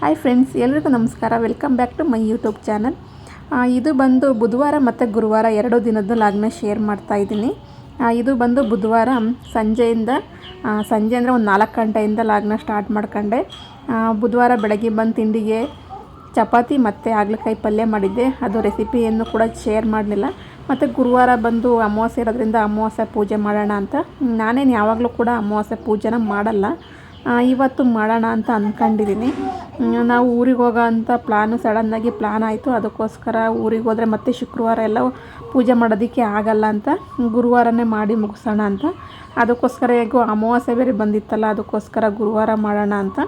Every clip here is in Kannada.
ಹಾಯ್ ಫ್ರೆಂಡ್ಸ್ ಎಲ್ರಿಗೂ ನಮಸ್ಕಾರ. Welcome back to my YouTube channel ಇದು ಬಂದು ಬುಧವಾರ ಮತ್ತು ಗುರುವಾರ ಎರಡು ದಿನದ ಲಾಗ್ನ ಶೇರ್ ಮಾಡ್ತಾ ಇದ್ದೀನಿ. ಇದು ಬಂದು ಬುಧವಾರ ಸಂಜೆಯಿಂದ ಸಂಜೆ ಅಂದರೆ ಒಂದು ನಾಲ್ಕು ಗಂಟೆಯಿಂದ ಲಾಗ್ನ ಸ್ಟಾರ್ಟ್ ಮಾಡ್ಕೊಂಡೆ. ಬುಧವಾರ ಬೆಳಗ್ಗೆ ಬಂದು ತಿಂಡಿಗೆ ಚಪಾತಿ ಮತ್ತು ಹಾಗಲಕಾಯಿ ಪಲ್ಯ ಮಾಡಿದ್ದೆ. ಅದು ರೆಸಿಪಿಯನ್ನು ಕೂಡ ಶೇರ್ ಮಾಡಲಿಲ್ಲ. ಮತ್ತು ಗುರುವಾರ ಬಂದು ಅಮಾವಾಸ್ಯೆ ಇರೋದ್ರಿಂದ ಅಮಾವಾಸ್ಯೆ ಪೂಜೆ ಮಾಡೋಣ ಅಂತ. ನಾನೇನು ಯಾವಾಗಲೂ ಕೂಡ ಅಮಾವಾಸ್ಯೆ ಪೂಜೆನ ಮಾಡಲ್ಲ. ಇವತ್ತು ಮಾಡೋಣ ಅಂತ ಅಂದ್ಕೊಂಡಿದ್ದೀನಿ ನಾವು ಊರಿಗೆ ಹೋಗೋ ಅಂಥ ಪ್ಲ್ಯಾನು ಸಡನ್ನಾಗಿ ಪ್ಲ್ಯಾನ್ ಆಯಿತು. ಅದಕ್ಕೋಸ್ಕರ ಊರಿಗೆ ಹೋದರೆ ಮತ್ತೆ ಶುಕ್ರವಾರ ಎಲ್ಲ ಪೂಜೆ ಮಾಡೋದಕ್ಕೆ ಆಗಲ್ಲ ಅಂತ ಗುರುವಾರನೇ ಮಾಡಿ ಮುಗಿಸೋಣ ಅಂತ. ಅದಕ್ಕೋಸ್ಕರ ಹೇಗೋ ಅಮಾವಾಸ್ಯೆ ಬೇರೆ ಬಂದಿತ್ತಲ್ಲ, ಅದಕ್ಕೋಸ್ಕರ ಗುರುವಾರ ಮಾಡೋಣ ಅಂತ.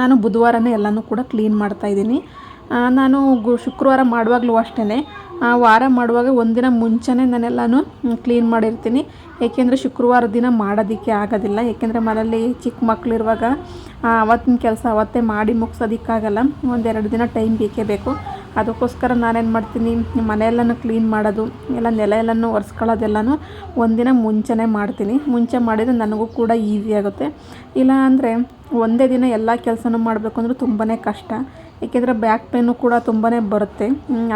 ನಾನು ಬುಧವಾರನೇ ಎಲ್ಲನೂ ಕೂಡ ಕ್ಲೀನ್ ಮಾಡ್ತಾಯಿದ್ದೀನಿ ನಾನು ಗು ಶುಕ್ರವಾರ ಮಾಡುವಾಗಲೂ ಅಷ್ಟೇ ವಾರ ಮಾಡುವಾಗ ಒಂದಿನ ಮುಂಚೆನೇ ನಾನೆಲ್ಲನೂ ಕ್ಲೀನ್ ಮಾಡಿರ್ತೀನಿ. ಏಕೆಂದರೆ ಶುಕ್ರವಾರ ದಿನ ಮಾಡೋದಕ್ಕೆ ಆಗೋದಿಲ್ಲ. ಏಕೆಂದರೆ ಮನೇಲಿ ಚಿಕ್ಕ ಮಕ್ಕಳಿರುವಾಗ ಅವತ್ತಿನ ಕೆಲಸ ಅವತ್ತೇ ಮಾಡಿ ಮುಗಿಸೋದಕ್ಕಾಗಲ್ಲ. ಒಂದೆರಡು ದಿನ ಟೈಮ್ ಬೇಕೇ ಬೇಕು. ಅದಕ್ಕೋಸ್ಕರ ನಾನೇನು ಮಾಡ್ತೀನಿ, ಮನೆಯೆಲ್ಲನೂ ಕ್ಲೀನ್ ಮಾಡೋದು ಎಲ್ಲ ನೆಲ ಎಲ್ಲನೂ ಒರೆಸ್ಕೊಳ್ಳೋದೆಲ್ಲನೂ ಒಂದಿನ ಮುಂಚೆನೇ ಮಾಡ್ತೀನಿ. ಮುಂಚೆ ಮಾಡಿದರೆ ನನಗೂ ಕೂಡ ಈಸಿ ಆಗುತ್ತೆ. ಇಲ್ಲ ಅಂದರೆ ಒಂದೇ ದಿನ ಎಲ್ಲ ಕೆಲಸನೂ ಮಾಡಬೇಕು ಅಂದರೆ ತುಂಬಾ ಕಷ್ಟ. ಏಕೆಂದರೆ ಬ್ಯಾಕ್ ಪೇನು ಕೂಡ ತುಂಬಾ ಬರುತ್ತೆ.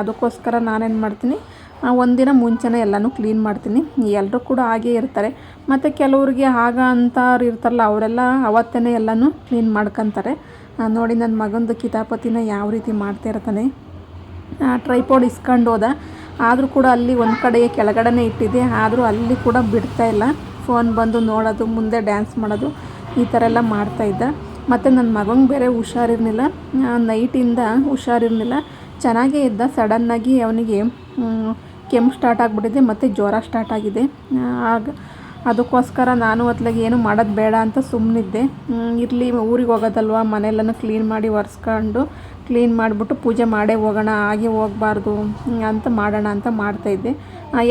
ಅದಕ್ಕೋಸ್ಕರ ನಾನೇನು ಮಾಡ್ತೀನಿ ಒಂದಿನ ಮುಂಚೆನೇ ಎಲ್ಲನೂ ಕ್ಲೀನ್ ಮಾಡ್ತೀನಿ. ಎಲ್ಲರೂ ಕೂಡ ಹಾಗೇ ಇರ್ತಾರೆ. ಮತ್ತು ಕೆಲವ್ರಿಗೆ ಆಗ ಅಂತವ್ರು ಇರ್ತಾರಲ್ಲ, ಅವರೆಲ್ಲ ಅವತ್ತೇ ಎಲ್ಲನೂ ಕ್ಲೀನ್ ಮಾಡ್ಕೊತಾರೆ. ನೋಡಿ ನನ್ನ ಮಗಂದು ಕಿತಾಪತಿನ ಯಾವ ರೀತಿ ಮಾಡ್ತಾ ಇರ್ತಾನೆ. ಟ್ರೈಪೋಡ್ ಇಸ್ಕೊಂಡು ಹೋದ. ಆದರೂ ಕೂಡ ಅಲ್ಲಿ ಒಂದು ಕಡೆ ಕೆಳಗಡೆನೇ ಇಟ್ಟಿದ್ದೆ. ಆದರೂ ಅಲ್ಲಿ ಕೂಡ ಬಿಡ್ತಾ ಇಲ್ಲ. ಫೋನ್ ಬಂದು ನೋಡೋದು, ಮುಂದೆ ಡ್ಯಾನ್ಸ್ ಮಾಡೋದು, ಈ ಥರ ಎಲ್ಲ ಮಾಡ್ತಾಯಿದ್ದ ಮತ್ತು ನನ್ನ ಮಗಂಗೆ ಬೇರೆ ಹುಷಾರಿರ್ಲಿಲ್ಲ. ನೈಟಿಂದ ಹುಷಾರಿರ್ಲಿಲ್ಲ. ಚೆನ್ನಾಗೇ ಇದ್ದ. ಸಡನ್ನಾಗಿ ಅವನಿಗೆ ಕೆಮ್ಮು ಸ್ಟಾರ್ಟ್ ಆಗಿಬಿಟ್ಟಿದೆ, ಮತ್ತು ಜ್ವರ ಸ್ಟಾರ್ಟ್ ಆಗಿದೆ. ಆಗ ಅದಕ್ಕೋಸ್ಕರ ನಾನು ಅತ್ಲಾಗೆ ಏನು ಮಾಡೋದು ಬೇಡ ಅಂತ ಸುಮ್ಮನಿದ್ದೆ ಇರಲಿ, ಊರಿಗೆ ಹೋಗೋದಲ್ವ, ಮನೆಯೆಲ್ಲನೂ ಕ್ಲೀನ್ ಮಾಡಿ ಒರೆಸ್ಕೊಂಡು ಕ್ಲೀನ್ ಮಾಡಿಬಿಟ್ಟು ಪೂಜೆ ಮಾಡೇ ಹೋಗೋಣ, ಹಾಗೆ ಹೋಗಬಾರ್ದು ಅಂತ ಮಾಡೋಣ ಅಂತ ಮಾಡ್ತಾಯಿದ್ದೆ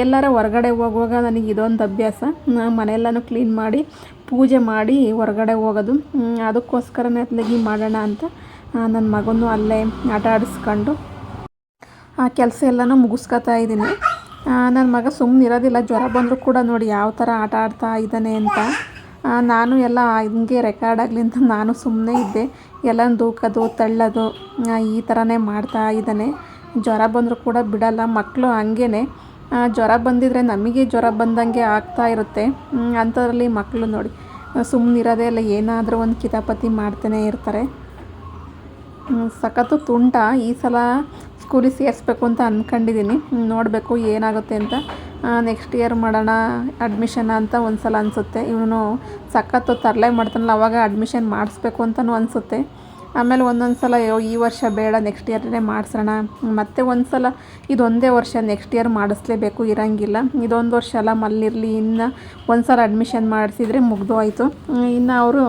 ಎಲ್ಲರ ಹೊರಗಡೆ ಹೋಗುವಾಗ ನನಗೆ ಇದೊಂದು ಅಭ್ಯಾಸ. ಮನೆಯೆಲ್ಲನೂ ಕ್ಲೀನ್ ಮಾಡಿ ಪೂಜೆ ಮಾಡಿ ಹೊರಗಡೆ ಹೋಗೋದು. ಅದಕ್ಕೋಸ್ಕರನೇ ಅತ್ಲಗಿ ಮಾಡೋಣ ಅಂತ ನನ್ನ ಮಗನೂ ಅಲ್ಲೇ ಆಟ ಆಡಿಸ್ಕೊಂಡು, ಆ, ಕೆಲಸ ಎಲ್ಲನೂ ಮುಗಿಸ್ಕೊತಾ ಇದ್ದೀನಿ. ನನ್ನ ಮಗ ಸುಮ್ಮನೆ ಇರೋದಿಲ್ಲ, ಜ್ವರ ಬಂದರೂ ಕೂಡ ನೋಡಿ ಯಾವ ಥರ ಆಟ ಆಡ್ತಾ ಇದ್ದಾನೆ ಅಂತ. ನಾನು ಎಲ್ಲ ಹಿಂಗೆ ರೆಕಾರ್ಡ್ ಆಗಲಿ ಅಂತ ನಾನು ಸುಮ್ಮನೆ ಇದ್ದೆ. ಎಲ್ಲ ದೂಕೋದು, ತಳ್ಳೋದು ಈ ಥರನೇ ಮಾಡ್ತಾ ಇದ್ದಾನೆ. ಜ್ವರ ಬಂದರೂ ಕೂಡ ಬಿಡಲ್ಲ ಮಕ್ಕಳು ಹಂಗೇ ಜ್ವರ ಬಂದಿದ್ರೆ ನಮಗೆ ಜ್ವರ ಬಂದಂಗೆ ಆಗ್ತಾ ಇರುತ್ತೆ. ಅಂಥದ್ರಲ್ಲಿ ಮಕ್ಕಳು ನೋಡಿ. ಸುಮ್ಮನಿರೋದೇ ಇಲ್ಲ, ಏನಾದರೂ ಒಂದು ಕಿತಾಪತಿ ಮಾಡ್ತಾನೆ ಇರ್ತಾರೆ. ಸಖತ್ತು ತುಂಟ ಈ ಸಲ ಸ್ಕೂಲಿಗೆ ಸೇರಿಸ್ಬೇಕು ಅಂತ ಅಂದ್ಕೊಂಡಿದ್ದೀನಿ ನೋಡಬೇಕು ಏನಾಗುತ್ತೆ ಅಂತ. ನೆಕ್ಸ್ಟ್ ಇಯರ್ ಮಾಡೋಣ ಅಡ್ಮಿಷನ್ ಅಂತ ಒಂದು ಸಲ ಅನಿಸುತ್ತೆ. ಇವನು ಸಖತ್ತು ತರಲೆ ಮಾಡ್ತಾನಲ್ಲ, ಅವಾಗ ಅಡ್ಮಿಷನ್ ಮಾಡಿಸ್ಬೇಕು ಅಂತಲೂ ಅನಿಸುತ್ತೆ. ಆಮೇಲೆ ಒಂದೊಂದು ಸಲ ಈ ವರ್ಷ ಬೇಡ ನೆಕ್ಸ್ಟ್ ಇಯರ್ನೇ ಮಾಡಿಸೋಣ. ಮತ್ತೆ ಒಂದು ಸಲ ಇದೊಂದೇ ವರ್ಷ ನೆಕ್ಸ್ಟ್ ಇಯರ್ ಮಾಡಿಸ್ಲೇಬೇಕು, ಇರೋಂಗಿಲ್ಲ. ಇದೊಂದು ವರ್ಷ ಅಲ್ಲ ಮಲ್ಲಿರಲಿ, ಇನ್ನು ಒಂದು ಸಲ ಅಡ್ಮಿಷನ್ ಮಾಡಿಸಿದರೆ ಮುಗ್ದು ಆಯಿತು ಇನ್ನು ಅವರು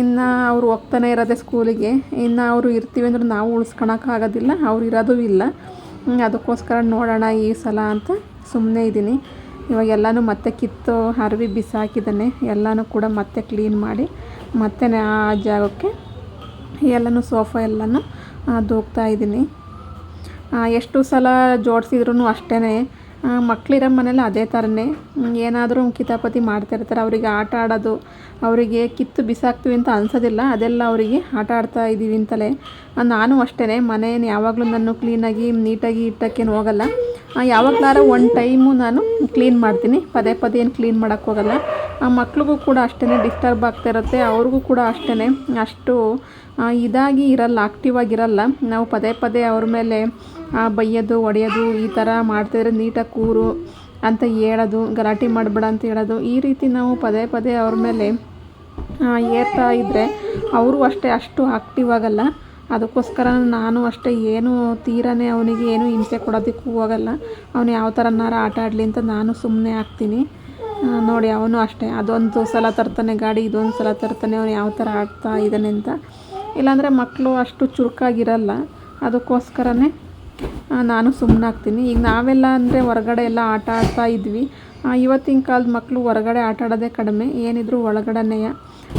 ಇನ್ನು ಅವರು ಹೋಗ್ತಾನೆ ಇರೋದೇ ಸ್ಕೂಲಿಗೆ ಇನ್ನು ಅವರು ಇರ್ತೀವಿ ಅಂದ್ರೆ ನಾವು ಉಳಿಸ್ಕೊಳಕ್ಕಾಗೋದಿಲ್ಲ ಅವ್ರು ಇರೋದು ಇಲ್ಲ. ಅದಕ್ಕೋಸ್ಕರ ನೋಡೋಣ ಈ ಸಲ ಅಂತ ಸುಮ್ಮನೆ ಇದ್ದೀನಿ. ಇವಾಗ ಎಲ್ಲನೂ ಮತ್ತೆ ಕಿತ್ತು ಅರವಿ ಬಿಸಾಕಿದ್ದಾನೆ. ಎಲ್ಲನೂ ಕೂಡ ಮತ್ತೆ ಕ್ಲೀನ್ ಮಾಡಿ ಮತ್ತೆ ಆ ಜಾಗಕ್ಕೆ ಎಲ್ಲನೂ ಸೋಫಾ ಎಲ್ಲನೂ ದೂಗ್ತಾ ಇದ್ದೀನಿ. ಎಷ್ಟು ಸಲ ಜೋಡಿಸಿದ್ರು ಅಷ್ಟೇ ಮಕ್ಕಳಿರೋ ಮನೇಲಿ ಅದೇ ಥರನೇ ಏನಾದರೂ ಕಿತಾಪತಿ ಮಾಡ್ತಿರ್ತಾರೆ ಅವರಿಗೆ ಆಟ ಆಡೋದು, ಅವರಿಗೆ ಕಿತ್ತು ಬಿಸಾಕ್ತೀವಿ ಅಂತ ಅನ್ಸೋದಿಲ್ಲ. ಅದೆಲ್ಲ ಅವರಿಗೆ ಆಟ ಆಡ್ತಾ ಇದ್ದೀವಿ ಅಂತಲೇ. ನಾನು ಅಷ್ಟೇ ಮನೇನ ಯಾವಾಗಲೂ ನಾನು ಕ್ಲೀನಾಗಿ ನೀಟಾಗಿ ಇಟ್ಟಕ್ಕೇನು ಹೋಗಲ್ಲ. ಯಾವಾಗಲಾರ ಒಂದು ಟೈಮು ನಾನು ಕ್ಲೀನ್ ಮಾಡ್ತೀನಿ. ಪದೇ ಪದೇ ಏನು ಕ್ಲೀನ್ ಮಾಡೋಕ್ಕೆ ಹೋಗಲ್ಲ. ಆ, ಮಕ್ಳಿಗೂ ಕೂಡ ಅಷ್ಟೇ ಡಿಸ್ಟರ್ಬ್ ಆಗ್ತಾ ಇರುತ್ತೆ. ಅವ್ರಿಗೂ ಕೂಡ ಅಷ್ಟೇ ಅಷ್ಟು ಇದಾಗಿ ಇರಲ್ಲ ಆಕ್ಟಿವ್ ಆಗಿರಲ್ಲ ನಾವು ಪದೇ ಪದೇ ಅವ್ರ ಮೇಲೆ ಬೈಯೋದು ಒಡೆಯೋದು ಈ ಥರ ಮಾಡ್ತಿದ್ರೆ ನೀಟಾಗಿ ಕೂರು ಅಂತ ಹೇಳೋದು, ಗಲಾಟೆ ಮಾಡಬೇಡ ಅಂತ ಹೇಳೋದು, ಈ ರೀತಿ ನಾವು ಪದೇ ಪದೇ ಅವ್ರ ಮೇಲೆ ಏರ್ತಾ ಇದ್ದರೆ ಅವರು ಅಷ್ಟೇ ಅಷ್ಟು ಆಕ್ಟಿವ್ ಆಗಲ್ಲ. ಅದಕ್ಕೋಸ್ಕರ ನಾನು ಅಷ್ಟೇ ಏನು ತೀರನೇ ಅವನಿಗೆ ಏನು ಹಿಂಸೆ ಕೊಡೋದಕ್ಕೂ ಹೋಗಲ್ಲ. ಅವನು ಯಾವ ಥರನಾರ ಆಟ ಆಡಲಿ ಅಂತ ನಾನು ಸುಮ್ಮನೆ ಆಗ್ತೀನಿ. ನೋಡಿ, ಅವನು ಅಷ್ಟೇ. ಅದೊಂದು ಸಲ ತರ್ತಾನೆ ಗಾಡಿ, ಇದೊಂದು ಸಲ ತರ್ತಾನೆ ಅವನು ಯಾವ ಥರ ಆಡ್ತಾ ಇದ್ದಾನೆ ಅಂತ. ಇಲ್ಲಾಂದರೆ ಮಕ್ಕಳು ಅಷ್ಟು ಚುರುಕಾಗಿರಲ್ಲ. ಅದಕ್ಕೋಸ್ಕರನೇ ನಾನು ನಾನು ಸುಮ್ಮನಾಗ್ತೀನಿ ಈಗ ನಾವೆಲ್ಲ ಅಂದರೆ ಹೊರಗಡೆ ಎಲ್ಲ ಆಟ ಆಡ್ತಾ ಇದ್ವಿ. ಇವತ್ತಿನ ಕಾಲದ ಮಕ್ಕಳು ಹೊರಗಡೆ ಆಟ ಆಡೋದೇ ಕಡಿಮೆ, ಏನಿದ್ರು ಒಳಗಡೆನೆಯ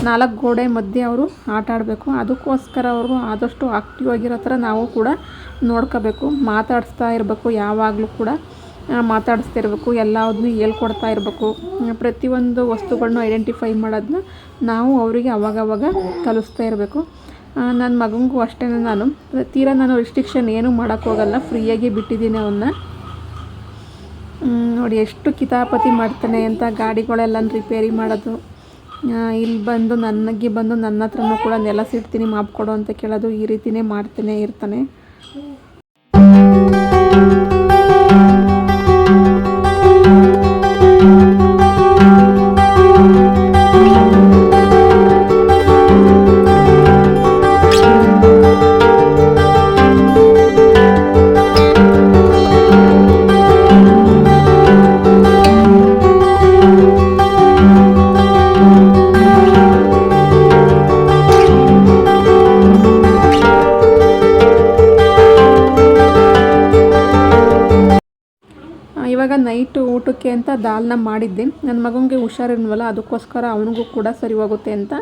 ನಾಲ್ಕು ಗೋಡೆ ಮಧ್ಯೆ ಅವರು ಆಟ ಆಡಬೇಕು. ಅದಕ್ಕೋಸ್ಕರ ಅವರು ಆದಷ್ಟು ಆಕ್ಟಿವ್ ಆಗಿರೋ ಥರ ನಾವು ಕೂಡ ನೋಡ್ಕೋಬೇಕು. ಮಾತಾಡಿಸ್ತಾ ಇರಬೇಕು, ಯಾವಾಗಲೂ ಕೂಡ ಮಾತಾಡಿಸ್ತಾ ಇರಬೇಕು ಎಲ್ಲದನ್ನೂ ಹೇಳ್ಕೊಡ್ತಾ ಇರಬೇಕು. ಪ್ರತಿಯೊಂದು ವಸ್ತುಗಳನ್ನೂ ಐಡೆಂಟಿಫೈ ಮಾಡೋದನ್ನ ನಾವು ಅವರಿಗೆ ಅವಾಗವಾಗ ಕಲಿಸ್ತಾ ಇರಬೇಕು. ನನ್ನ ಮಗನಿಗೂ ಅಷ್ಟೇ ನಾನು. ತೀರಾ ನಾನು ರಿಸ್ಟ್ರಿಕ್ಷನ್ ಏನೂ ಮಾಡೋಕ್ಕೋಗಲ್ಲ ಫ್ರೀಯಾಗಿ ಬಿಟ್ಟಿದ್ದೀನಿ ಅವನ್ನ ನೋಡಿ ಎಷ್ಟು ಕಿತಾಪತಿ ಮಾಡ್ತಾನೆ ಅಂತ ಗಾಡಿಗಳೆಲ್ಲ ರಿಪೇರಿ ಮಾಡೋದು. ಇಲ್ಲಿ ಬಂದು ನನಗೆ ಬಂದು ನನ್ನ ಹತ್ರನೂ ಕೂಡ ನೆಲ ಸಿಡ್ತೀನಿ, ಮಾಪ್ ಕೊಡು ಅಂತ ಕೇಳೋದು ಈ ರೀತಿಯೇ ಮಾಡ್ತಾನೆ ಇರ್ತಾನೆ. ನೈಟು ಊಟಕ್ಕೆ ಅಂತ ದಾಲ್ನ ಮಾಡಿದ್ದೆ. ನನ್ನ ಮಗನಿಗೆ ಹುಷಾರಿಲ್ವಲ್ಲ ಅದಕ್ಕೋಸ್ಕರ ಅವನಿಗೂ ಕೂಡ ಸರಿ ಹೋಗುತ್ತೆ ಅಂತ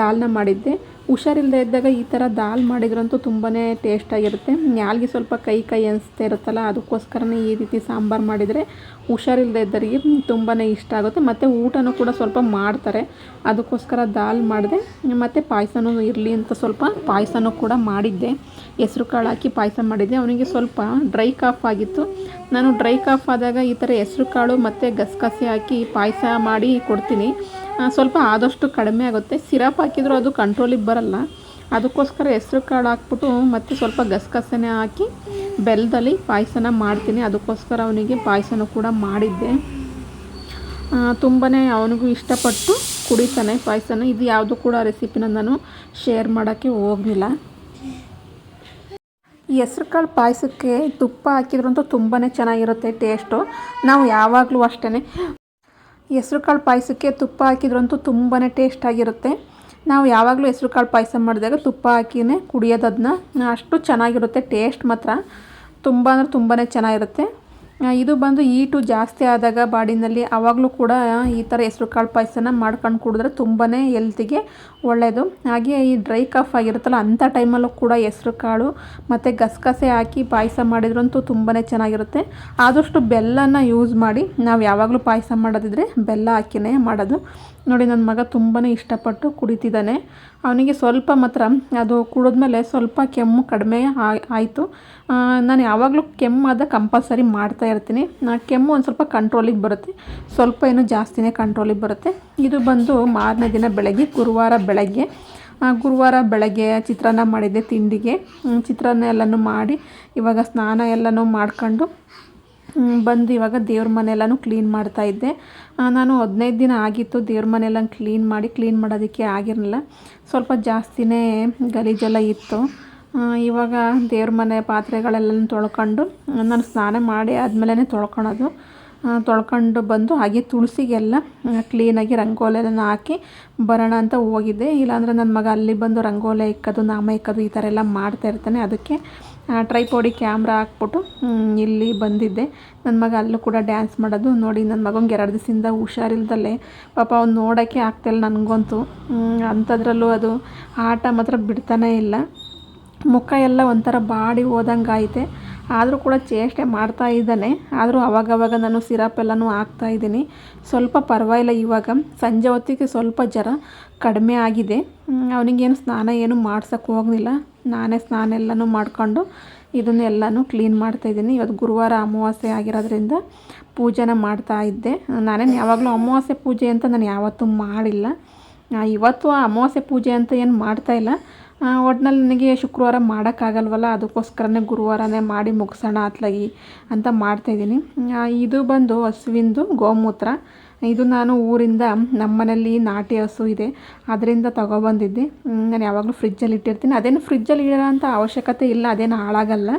ದಾಲ್ನ ಮಾಡಿದ್ದೆ. ಹುಷಾರಿಲ್ಲದೆ ಇದ್ದಾಗ ಈ ಥರ ದಾಲ್ ಮಾಡಿದ್ರಂತೂ ತುಂಬಾ ಟೇಸ್ಟಾಗಿರುತ್ತೆ ಯಾಲ್ಗೆ ಸ್ವಲ್ಪ ಕೈ ಕೈ ಅನಿಸ್ತಾ ಇರುತ್ತಲ್ಲ, ಅದಕ್ಕೋಸ್ಕರನೇ ಈ ರೀತಿ ಸಾಂಬಾರು ಮಾಡಿದರೆ ಹುಷಾರಿಲ್ಲದೆ ಇದ್ದವರಿಗೆ ತುಂಬಾ ಇಷ್ಟ ಆಗುತ್ತೆ. ಮತ್ತು ಊಟನೂ ಕೂಡ ಸ್ವಲ್ಪ ಮಾಡ್ತಾರೆ. ಅದಕ್ಕೋಸ್ಕರ ದಾಲ್ ಮಾಡಿದೆ. ಮತ್ತು ಪಾಯಸನೂ ಇರಲಿ ಅಂತ ಸ್ವಲ್ಪ ಪಾಯಸನೂ ಕೂಡ ಮಾಡಿದ್ದೆ. ಹೆಸ್ರು ಕಾಳು ಹಾಕಿ ಪಾಯಸ ಮಾಡಿದ್ದೆ. ಅವನಿಗೆ ಸ್ವಲ್ಪ ಡ್ರೈ ಕಾಫ್ ಆಗಿತ್ತು. ನಾನು ಡ್ರೈ ಕಾಫ್ ಆದಾಗ ಈ ಥರ ಹೆಸ್ರು ಕಾಳು ಮತ್ತು ಗಸಗಸೆ ಹಾಕಿ ಪಾಯಸ ಮಾಡಿ ಕೊಡ್ತೀನಿ. ಸ್ವಲ್ಪ ಆದಷ್ಟು ಕಡಿಮೆ ಆಗುತ್ತೆ. ಸಿರಪ್ ಹಾಕಿದರೂ ಅದು ಕಂಟ್ರೋಲಿಗೆ ಬರಲ್ಲ. ಅದಕ್ಕೋಸ್ಕರ ಹೆಸ್ರು ಕಾಳು ಹಾಕ್ಬಿಟ್ಟು ಮತ್ತು ಸ್ವಲ್ಪ ಗಸಗಸೆನೇ ಹಾಕಿ ಬೆಲ್ಲದಲ್ಲಿ ಪಾಯಸನ ಮಾಡ್ತೀನಿ. ಅದಕ್ಕೋಸ್ಕರ ಅವನಿಗೆ ಪಾಯಸನ ಕೂಡ ಮಾಡಿದ್ದೆ. ತುಂಬಾ ಅವನಿಗೂ ಇಷ್ಟಪಟ್ಟು ಕುಡಿತಾನೆ ಪಾಯಸನ. ಇದು ಯಾವುದು ಕೂಡ ರೆಸಿಪಿನ ನಾನು ಶೇರ್ ಮಾಡೋಕ್ಕೆ ಹೋಗಲಿಲ್ಲ. ಈ ಕಾಳು ಪಾಯಸಕ್ಕೆ ತುಪ್ಪ ಹಾಕಿದ್ರಂತೂ ತುಂಬಾ ಚೆನ್ನಾಗಿರುತ್ತೆ, ಟೇಸ್ಟು. ನಾವು ಯಾವಾಗಲೂ ಅಷ್ಟೇ ಹೆಸ್ರು ಕಾಳು ಪಾಯಸಕ್ಕೆ ತುಪ್ಪ ಹಾಕಿದ್ರಂತೂ ತುಂಬಾ ಟೇಸ್ಟಾಗಿರುತ್ತೆ ನಾವು ಯಾವಾಗಲೂ ಹೆಸ್ರು ಕಾಳು ಪಾಯಸ ಮಾಡಿದಾಗ ತುಪ್ಪ ಹಾಕಿನೇ ಕುಡಿಯೋದು ಅದನ್ನ ಅಷ್ಟು ಚೆನ್ನಾಗಿರುತ್ತೆ ಟೇಸ್ಟ್ ಮಾತ್ರ. ತುಂಬ ಅಂದರೆ ತುಂಬಾ ಚೆನ್ನಾಗಿರುತ್ತೆ. ಇದು ಬಂದು ಈಟು ಜಾಸ್ತಿ ಆದಾಗ ಬಾಡಿನಲ್ಲಿ ಆವಾಗಲೂ ಕೂಡ ಈ ಥರ ಹೆಸರು ಕಾಳು ಪಾಯಸನ ಮಾಡ್ಕೊಂಡು ಕುಡಿದ್ರೆ ತುಂಬಾ ಎಲ್ತಿಗೆ ಒಳ್ಳೆಯದು ಹಾಗೆ ಈ ಡ್ರೈ ಕಫ್ ಆಗಿರುತ್ತಲ್ಲ ಅಂಥ ಟೈಮಲ್ಲೂ ಕೂಡ ಹೆಸ್ರು ಕಾಳು ಮತ್ತು ಗಸಗಸೆ ಹಾಕಿ ಪಾಯಸ ಮಾಡಿದ್ರಂತೂ ತುಂಬಾ ಚೆನ್ನಾಗಿರುತ್ತೆ. ಆದಷ್ಟು ಬೆಲ್ಲನ ಯೂಸ್ ಮಾಡಿ, ನಾವು ಯಾವಾಗಲೂ ಪಾಯಸ ಮಾಡೋದಿದ್ರೆ ಬೆಲ್ಲ ಹಾಕಿನೇ ಮಾಡೋದು. ನೋಡಿ ನನ್ನ ಮಗ ತುಂಬಾ ಇಷ್ಟಪಟ್ಟು ಕುಡಿತಿದ್ದಾನೆ. ಅವನಿಗೆ ಸ್ವಲ್ಪ ಮಾತ್ರ, ಅದು ಕುಡಿದ್ಮೇಲೆ ಸ್ವಲ್ಪ ಕೆಮ್ಮು ಕಡಿಮೆ ಆಯಿತು. ನಾನು ಯಾವಾಗಲೂ ಕೆಮ್ಮಾದ ಕಂಪಲ್ಸರಿ ಮಾಡ್ತಾ ಇರ್ತೀನಿ. ಕೆಮ್ಮು ಒಂದು ಸ್ವಲ್ಪ ಕಂಟ್ರೋಲಿಗೆ ಬರುತ್ತೆ. ಸ್ವಲ್ಪ ಏನು ಜಾಸ್ತಿನೇ ಕಂಟ್ರೋಲಿಗೆ ಬರುತ್ತೆ. ಇದು ಬಂದು ಮಾರನೇ ದಿನ ಬೆಳಗ್ಗೆ, ಗುರುವಾರ ಬೆಳಗ್ಗೆ. ಗುರುವಾರ ಬೆಳಗ್ಗೆ ಚಿತ್ರಾನ್ನ ಮಾಡಿದ್ದೆ ತಿಂಡಿಗೆ. ಚಿತ್ರಾನ್ನ ಎಲ್ಲನೂ ಮಾಡಿ, ಇವಾಗ ಸ್ನಾನ ಎಲ್ಲನೂ ಮಾಡ್ಕೊಂಡು ಬಂದು ಇವಾಗ ದೇವ್ರ ಮನೆಯೆಲ್ಲನೂ ಕ್ಲೀನ್ ಮಾಡ್ತಾಯಿದ್ದೆ ನಾನು ಹದಿನೈದು ದಿನ ಆಗಿತ್ತು ದೇವ್ರ ಮನೆಯೆಲ್ಲ ಕ್ಲೀನ್ ಮಾಡಿ ಕ್ಲೀನ್ ಮಾಡೋದಕ್ಕೆ ಆಗಿರಲಿಲ್ಲ. ಸ್ವಲ್ಪ ಜಾಸ್ತಿನೇ ಗಲೀಜೆಲ್ಲ ಇತ್ತು. ಇವಾಗ ದೇವ್ರ ಮನೆ ಪಾತ್ರೆಗಳೆಲ್ಲ ತೊಳ್ಕೊಂಡು ನಾನು ಸ್ನಾನ ಮಾಡಿ ಆದಮೇಲೆ ತೊಳ್ಕೊಳೋದು. ತೊಳ್ಕೊಂಡು ಬಂದು ಹಾಗೆ ತುಳಸಿಗೆಲ್ಲ ಕ್ಲೀನಾಗಿ ರಂಗೋಲೆಯನ್ನು ಹಾಕಿ ಬರೋಣ ಅಂತ ಹೋಗಿದ್ದೆ. ಇಲ್ಲಾಂದರೆ ನನ್ನ ಮಗ ಅಲ್ಲಿ ಬಂದು ರಂಗೋಲೆ ಇಕ್ಕೋದು, ನಾಮ ಇಕ್ಕೋದು ಈ ಥರ ಎಲ್ಲ ಮಾಡ್ತಾ ಇರ್ತಾನೆ. ಅದಕ್ಕೆ ಟ್ರೈಪೋಡಿ ಕ್ಯಾಮ್ರಾ ಹಾಕ್ಬಿಟ್ಟು ಇಲ್ಲಿ ಬಂದಿದ್ದೆ. ನನ್ನ ಮಗ ಅಲ್ಲೂ ಕೂಡ ಡ್ಯಾನ್ಸ್ ಮಾಡೋದು. ನೋಡಿ ನನ್ನ ಮಗಂಗೆ ಎರಡು ದಿವಸದಿಂದ ಹುಷಾರಿಲ್ದಲ್ಲೇ ಪಾಪ ಅವ್ನು ನೋಡೋಕ್ಕೆ ಆಗ್ತಾಯಿಲ್ಲ ನನಗಂತೂ. ಅಂಥದ್ರಲ್ಲೂ ಅದು ಆಟ ಮಾತ್ರ ಬಿಡ್ತಾನೇ ಇಲ್ಲ. ಮುಖ ಎಲ್ಲ ಒಂಥರ ಬಾಡಿ ಹೋದಂಗೆ ಐತೆ ಆದರೂ ಕೂಡ ಚೇಷ್ಟೆ ಮಾಡ್ತಾ ಇದ್ದಾನೆ. ಆದರೂ ಅವಾಗವಾಗ ನಾನು ಸಿರಪ್ ಎಲ್ಲನೂ ಹಾಕ್ತಾಯಿದ್ದೀನಿ ಸ್ವಲ್ಪ ಪರವಾಗಿಲ್ಲ ಇವಾಗ. ಸಂಜೆ ಹೊತ್ತಿಗೆ ಸ್ವಲ್ಪ ಜ್ವರ ಕಡಿಮೆ ಆಗಿದೆ. ಅವನಿಗೇನು ಸ್ನಾನ ಏನು ಮಾಡ್ಸೋಕ್ಕೆ ಹೋಗಲಿಲ್ಲ. ನಾನೇ ಸ್ನಾನ ಎಲ್ಲನೂ ಮಾಡಿಕೊಂಡು ಇದನ್ನೆಲ್ಲನೂ ಕ್ಲೀನ್ ಮಾಡ್ತಾ ಇದ್ದೀನಿ. ಇವತ್ತು ಗುರುವಾರ ಅಮಾವಾಸ್ಯೆ ಆಗಿರೋದ್ರಿಂದ ಪೂಜೆನ ಮಾಡ್ತಾ ಇದ್ದೆ. ನಾನೇನು ಯಾವಾಗಲೂ ಅಮಾವಾಸ್ಯೆ ಪೂಜೆ ಅಂತ ನಾನು ಯಾವತ್ತೂ ಮಾಡಿಲ್ಲ. ಇವತ್ತು ಅಮಾವಾಸ್ಯೆ ಪೂಜೆ ಅಂತ ಏನು ಮಾಡ್ತಾಯಿಲ್ಲ ಒಟ್ನಲ್ಲಿ ನನಗೆ ಶುಕ್ರವಾರ ಮಾಡೋಕ್ಕಾಗಲ್ವಲ್ಲ? ಅದಕ್ಕೋಸ್ಕರನೇ ಗುರುವಾರನೇ ಮಾಡಿ ಮುಗಿಸೋಣ ಅತ್ಲಾಗಿ ಅಂತ ಮಾಡ್ತಾಯಿದ್ದೀನಿ ಇದು ಬಂದು ಹಸುವಿಂದು ಗೋಮೂತ್ರ. ಇದು ನಾನು ಊರಿಂದ ನಮ್ಮ ಮನೇಲಿ ನಾಟಿ ಹಸು ಇದೆ. ಅದರಿಂದ ತೊಗೊಬಂದಿದ್ದೆ. ನಾನು ಯಾವಾಗಲೂ ಫ್ರಿಜ್ಜಲ್ಲಿ ಇಟ್ಟಿರ್ತೀನಿ. ಅದೇನು ಫ್ರಿಜ್ಜಲ್ಲಿ ಇಡೋಂಥ ಅವಶ್ಯಕತೆ ಇಲ್ಲ. ಅದೇನು ಹಾಳಾಗಲ್ಲ.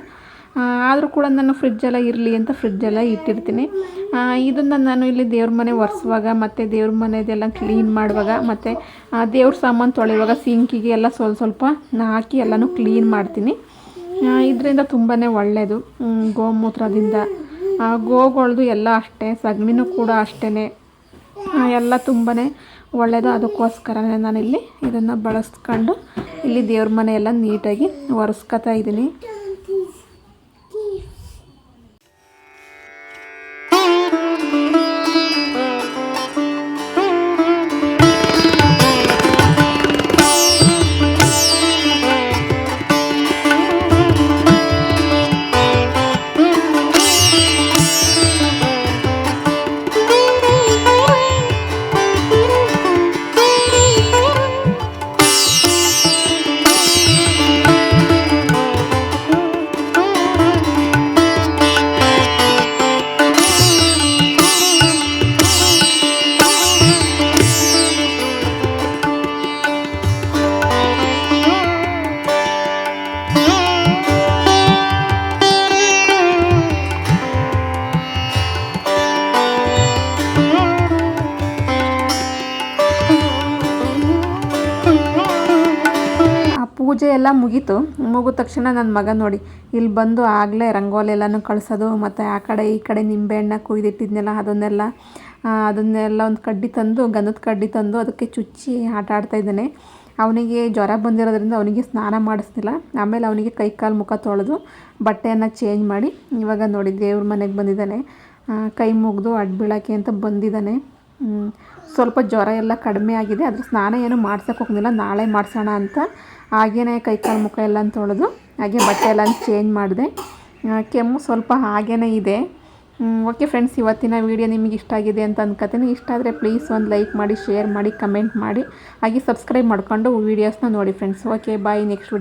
ಆದರೂ ಕೂಡ ನಾನು ಫ್ರಿಜ್ಜೆಲ್ಲ ಇರಲಿ ಅಂತ ಫ್ರಿಜ್ಜೆಲ್ಲ ಇಟ್ಟಿರ್ತೀನಿ. ಇದನ್ನು ನಾನು ಇಲ್ಲಿ ದೇವ್ರ ಮನೆ ಒರೆಸುವಾಗ ಮತ್ತು ದೇವ್ರ ಮನೆದೆಲ್ಲ ಕ್ಲೀನ್ ಮಾಡುವಾಗ ಮತ್ತು ದೇವ್ರ ಸಾಮಾನು ತೊಳೆಯುವಾಗ ಸಿಂಕಿಗೆ ಎಲ್ಲ ಸ್ವಲ್ಪ ಸ್ವಲ್ಪ ಹಾಕಿ ಎಲ್ಲನೂ ಕ್ಲೀನ್ ಮಾಡ್ತೀನಿ. ಇದರಿಂದ ತುಂಬಾ ಒಳ್ಳೆಯದು ಗೋಮೂತ್ರದಿಂದ ಗೋಗಳ್ದು ಎಲ್ಲ ಅಷ್ಟೇ, ಸಗಣಿನೂ ಕೂಡ ಅಷ್ಟೇ ಎಲ್ಲ ತುಂಬಾ ಒಳ್ಳೆಯದು ಅದಕ್ಕೋಸ್ಕರನೇ ನಾನಿಲ್ಲಿ ಇದನ್ನು ಬಳಸ್ಕೊಂಡು ಇಲ್ಲಿ ದೇವ್ರ ಮನೆ ಎಲ್ಲ ನೀಟಾಗಿ ಒರೆಸ್ಕೊತಾ ಇದ್ದೀನಿ. ಎಲ್ಲ ಮುಗೀತು. ಮುಗಿದ ತಕ್ಷಣ ನನ್ನ ಮಗ ನೋಡಿ ಇಲ್ಲಿ ಬಂದು ಆಗಲೇ ರಂಗೋಲಿ ಎಲ್ಲನೂ ಕಳಿಸೋದು, ಮತ್ತು ಆ ಕಡೆ ಈ ಕಡೆ ನಿಂಬೆಹಣ್ಣ ಕುಯ್ದಿಟ್ಟಿದ್ನೆಲ್ಲ, ಅದನ್ನೆಲ್ಲ ಅದನ್ನೆಲ್ಲ ಒಂದು ಕಡ್ಡಿ ತಂದು, ಗಂಧದ ಕಡ್ಡಿ ತಂದು ಅದಕ್ಕೆ ಚುಚ್ಚಿ ಆಟ ಆಡ್ತಾಯಿದ್ದಾನೆ ಅವನಿಗೆ ಜ್ವರ ಬಂದಿರೋದ್ರಿಂದ ಅವನಿಗೆ ಸ್ನಾನ ಮಾಡಿಸ್ತಿಲ್ಲ. ಆಮೇಲೆ ಅವನಿಗೆ ಕೈ ಕಾಲು ಮುಖ ತೊಳೆದು ಬಟ್ಟೆಯನ್ನು ಚೇಂಜ್ ಮಾಡಿ, ಇವಾಗ ನೋಡಿ ದೇವ್ರ ಮನೆಗೆ ಬಂದಿದ್ದಾನೆ. ಕೈ ಮುಗಿದು ಅಡ್ಬೀಳಕ್ಕೆ ಅಂತ ಬಂದಿದ್ದಾನೆ. ಸ್ವಲ್ಪ ಜ್ವರ ಎಲ್ಲ ಕಡಿಮೆ ಆಗಿದೆ. ಅದ್ರ ಸ್ನಾನ ಏನು ಮಾಡ್ಸೋಕೆ ಹೋಗಿಲ್ಲ ನಾಳೆ ಮಾಡಿಸೋಣ ಅಂತ ಹಾಗೇನೆ ಕೈ ಕಾಲು ಮುಖ ಎಲ್ಲ ತೊಳೆದು ಹಾಗೆ ಬಟ್ಟೆ ಎಲ್ಲ ಚೇಂಜ್ ಮಾಡಿದೆ. ಕೆಮ್ಮು ಸ್ವಲ್ಪ ಹಾಗೇ ಇದೆ. ಓಕೆ ಫ್ರೆಂಡ್ಸ್ ಇವತ್ತಿನ ವೀಡಿಯೋ ನಿಮಗೆ ಇಷ್ಟ ಆಗಿದೆ ಅಂತ ಅನ್ಕೋತೀನಿ. ಇಷ್ಟ ಆದರೆ ಪ್ಲೀಸ್ ಒಂದು ಲೈಕ್ ಮಾಡಿ ಶೇರ್ ಮಾಡಿ ಕಮೆಂಟ್ ಮಾಡಿ. ಹಾಗೆ ಸಬ್ಸ್ಕ್ರೈಬ್ ಮಾಡಿಕೊಂಡು ವೀಡಿಯೋಸ್ನ ನೋಡಿ ಫ್ರೆಂಡ್ಸ್ ಓಕೆ ಬಾಯ್ ನೆಕ್ಸ್ಟ್